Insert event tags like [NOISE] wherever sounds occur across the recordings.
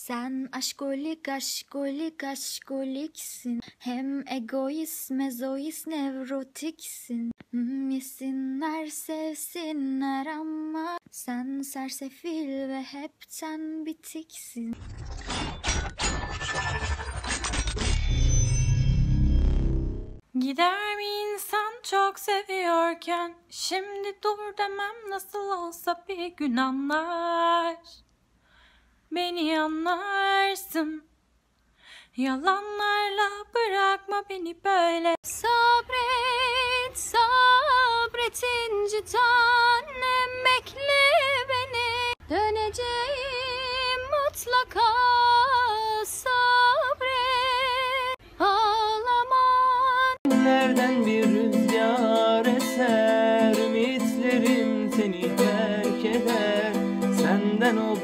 Sen aşkolik aşkolik aşkoliksin. Hem egoist mezoist nevrotiksin. Yesinler sevsinler ama Sen sersefil ve hepten bitiksin. Gider mi insan çok seviyorken? Şimdi dur demem nasıl olsa bir gün anlar Beni anlarsın. Yalanlarla bırakma beni böyle. Sabret sabret inci tanem bekle beni. Döneceğim mutlaka sabret. Ağlama. Nereden bir rüzgar eser Ümitlerim seni terk eder. Senden o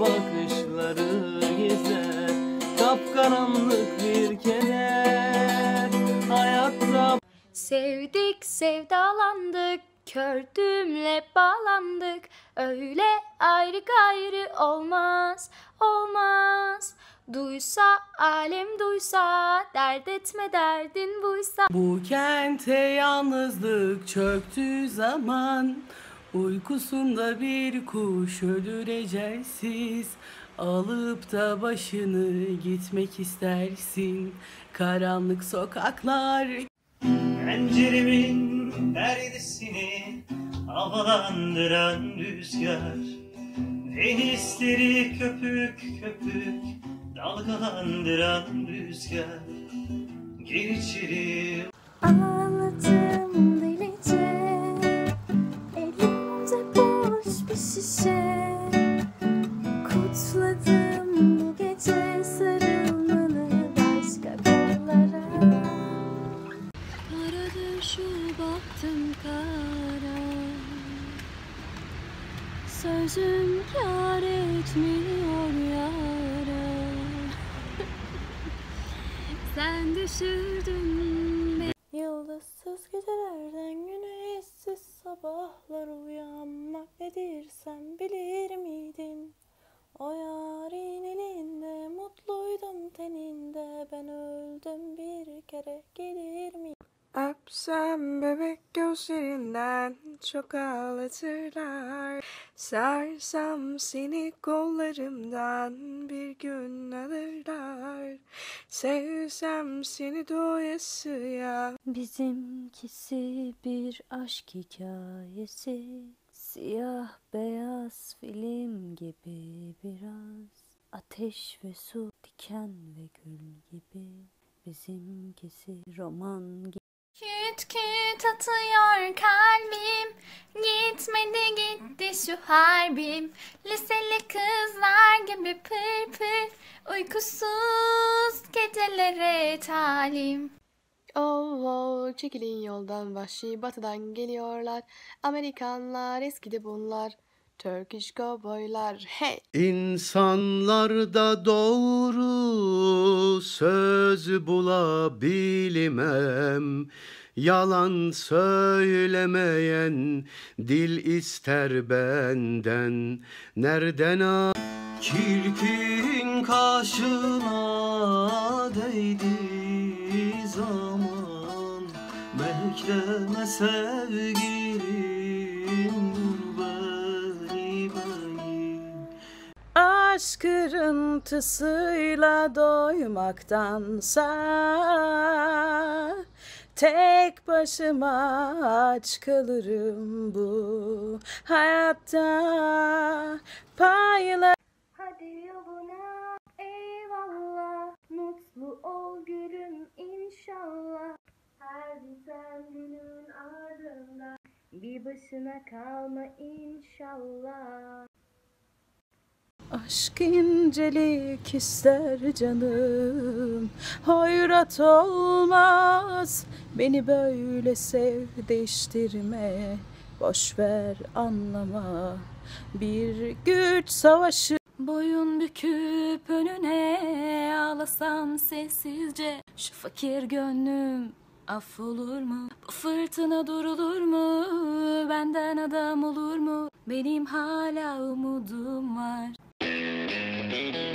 bakışları gezer Kapkaranlık bir keder Hayatta Sevdik sevdalandık Kördüğümle bağlandık. Öyle ayrı gayrı olmaz Olmaz. Duysa alem duysa Dert etme derdin buysa. Bu kente yalnızlık çöktüğü zaman. Uykusunda bir kuş ölür ecelsiz Alıp da başını gitmek istersin. Karanlık sokaklar. Penceremin perdesini havalandıran rüzgar. Denizleri köpük köpük dalgalandıran rüzgar. Gir içeri Sözüm kâr etmiyor yara [LAUGHS] Sen düşürdün beni Yıldızsız gecelerden güneşsiz sabahlar uyanmak nedir sen bilir miydin? O yarın elinde mutluydum teninde ben öldüm bir kere gelir mi? Öpsem gözlerinden çok ağlatırlar. Sarsam seni kollarımdan bir gün alırlar. Sevsem seni doyasıya Bizimkisi bir aşk hikayesi. Siyah beyaz film gibi biraz. Ateş ve su, diken ve gül gibi. Bizimkisi roman gibi Küt küt atıyor kalbim. Gitmedi gitti şu harbim. Liseli kızlar gibi pır pır. Uykusuz gecelere talim. Oh oh çekilin yoldan vahşi batıdan geliyorlar. Amerikanlar eskidi bunlar Turkish cowboylar hey. İnsanlarda doğru söz bulabilmem. Yalan söylemeyen dil ister benden. Nereden a- Kirpiğin kaşına değdiği zaman. Bekleme sevgilim kırıntısıyla doymaktansa Tek başıma aç kalırım bu hayatta. Payla Hadi yoluna eyvallah. Mutlu ol gülüm inşallah. Her biten günün ardından Bir başına kalma inşallah Aşk incelik ister canım. Hoyrat olmaz. Beni böyle sev değiştirme Boş anlama. Bir güç savaşı. Boyun büküp önüne ağlasam sessizce. Şu fakir gönlüm affolur mu? Bu fırtına durulur mu? Benden adam olur mu? Benim hala umudum var Mm-hmm.